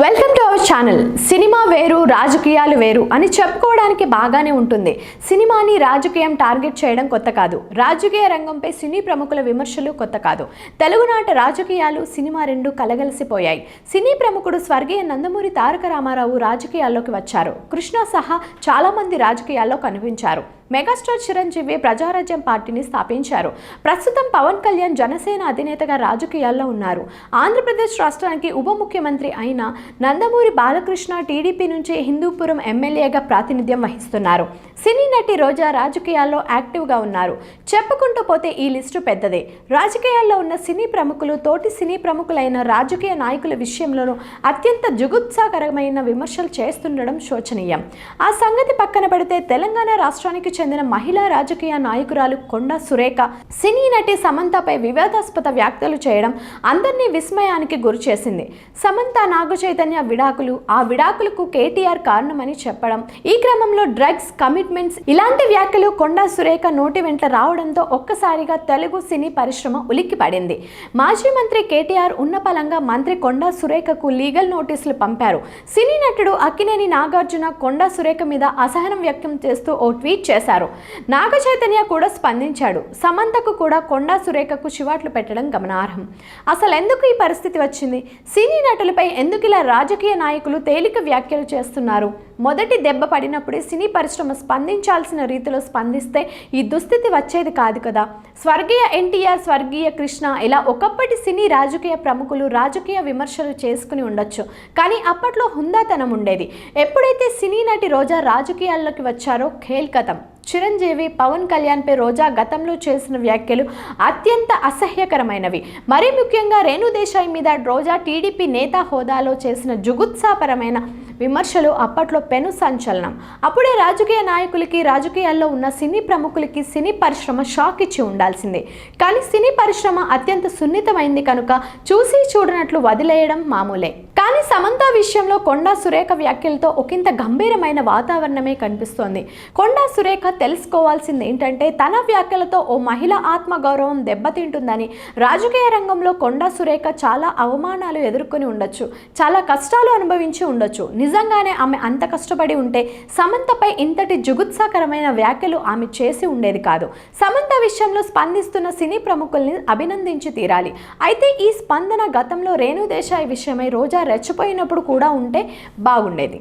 Welcome to our channel cinema వేరు రాజకీయాలు వేరు అని చెప్పుకోవడానికి బాగానే ఉంటుంది. సినిమాని రాజకీయం టార్గెట్ చేయడం కొత్త కాదు. రాజకీయ రంగంపై సినీ ప్రముఖుల విమర్శలు కొత్త కాదు. తెలుగునాట రాజకీయాలు సినిమా రెండు కలగలిసిపోయాయి. సినీ ప్రముఖుడు స్వర్గీయ నందమూరి తారక రామారావు రాజకీయాల్లోకి వచ్చారు. కృష్ణ సహా చాలామంది రాజకీయాల్లో కనిపించారు. మెగాస్టార్ చిరంజీవి ప్రజారాజ్యం పార్టీని స్థాపించారు. ప్రస్తుతం పవన్ కళ్యాణ్ జనసేన అధినేతగా రాజకీయాల్లో ఉన్నారు. ఆంధ్రప్రదేశ్ రాష్ట్రానికి ఉప ముఖ్యమంత్రి అయిన నందమూరి బాలకృష్ణ టీడీపీ నుంచి హిందూపురం ఎమ్మెల్యేగా ప్రాతినిధ్యం వహిస్తున్నారు. సినీ నటి రోజా రాజకీయాల్లో యాక్టివ్గా ఉన్నారు. చెప్పుకుంటూ పోతే ఈ లిస్టు పెద్దదే. రాజకీయాల్లో ఉన్న సినీ ప్రముఖులు తోటి సినీ ప్రముఖులైన రాజకీయ నాయకుల విషయంలోనూ అత్యంత జుగుత్సాకరమైన విమర్శలు చేస్తుండడం శోచనీయం. ఆ సంగతి పక్కన పెడితే తెలంగాణ రాష్ట్రానికి చెందిన మహిళా రాజకీయ నాయకురాలు కొండా సురేఖ సినీ నటి సమంతపై వివాదాస్పద వ్యాఖ్యలు చేయడం అందరినీ విస్మయానికి గురిచేసింది సమంత నాగ చైతన్య విడాకులు ఆ విడాకులకు కేటీఆర్ కారణమని చెప్పడం ఈ క్రమంలో డ్రగ్స్ కమిట్మెంట్స్ ఇలాంటి వ్యాఖ్యలు కొండా సురేఖ నోటి వెంట రావడంతో ఒక్కసారిగా తెలుగు సినీ పరిశ్రమ ఉలిక్కిపడింది. మాజీ మంత్రి కేటీఆర్ ఉన్నపలంగా మంత్రి కొండా సురేఖకు లీగల్ నోటీసులు పంపారు. సినీ నటుడు అక్కినేని నాగార్జున కొండా సురేఖ మీద అసహనం వ్యక్తం చేస్తూ ఓ ట్వీట్ చేశారు. నాగ చైతన్య కూడా స్పందించాడు. సమంతకు కూడా కొండా సురేఖకు చివాట్లు పెట్టడం గమనార్హం. అసలు ఎందుకు ఈ పరిస్థితి వచ్చింది? సినీ నటులపై ఎందుకు ఇలా రాజకీయ నాయకులు తేలిక వ్యాఖ్యలు చేస్తున్నారు? మొదటి దెబ్బ పడినప్పుడే సినీ పరిశ్రమ స్పందించాల్సిన రీతిలో స్పందిస్తే ఈ దుస్థితి వచ్చేది కాదు కదా. స్వర్గీయ ఎన్టీఆర్ స్వర్గీయ కృష్ణ ఇలా ఒకప్పటి సినీ రాజకీయ ప్రముఖులు రాజకీయ విమర్శలు చేసుకుని ఉండొచ్చు. కానీ అప్పట్లో హుందాతనం ఉండేది. ఎప్పుడైతే సినీ నటి రోజా రాజకీయాల్లోకి వచ్చారో ఖేల్కతం చిరంజీవి పవన్ కళ్యాణ్పై రోజా గతంలో చేసిన వ్యాఖ్యలు అత్యంత అసహ్యకరమైనవి. మరీ ముఖ్యంగా రేణుదేశాయ్ మీద రోజా టీడీపీ నేత హోదాలో చేసిన జుగుత్సాపరమైన విమర్శలు అప్పట్లో పెను సంచలనం. అప్పుడే రాజకీయ నాయకులకి రాజకీయాల్లో ఉన్న సినీ ప్రముఖులకి సినీ పరిశ్రమ షాక్ ఇచ్చి ఉండాల్సిందే. కానీ సినీ పరిశ్రమ అత్యంత సున్నితమైంది కనుక చూసి చూడనట్లు వదిలేయడం మామూలే. కానీ సమంత విషయంలో కొండా సురేఖ వ్యాఖ్యలతో ఒకంత గంభీరమైన వాతావరణమే కనిపిస్తోంది. కొండా సురేఖ తెలుసుకోవాల్సింది ఏంటంటే తన వ్యాఖ్యలతో ఓ మహిళ ఆత్మగౌరవం దెబ్బతింటుందని రాజకీయ రంగంలో కొండా సురేఖ చాలా అవమానాలు ఎదుర్కొని ఉండొచ్చు చాలా కష్టాలు అనుభవించి ఉండొచ్చు. నిజంగానే ఆమె అంత కష్టపడి ఉంటే సమంతపై ఇంతటి జుగుత్సాకరమైన వ్యాఖ్యలు ఆమె చేసి ఉండేది కాదు. సమంత విషయంలో స్పందిస్తున్న సినీ ప్రముఖుల్ని అభినందించి తీరాలి. అయితే ఈ స్పందన గతంలో రేణుదేశాయ్ విషయమై రోజా రెచ్చిపోయినప్పుడు కూడా ఉంటే బాగుండేది.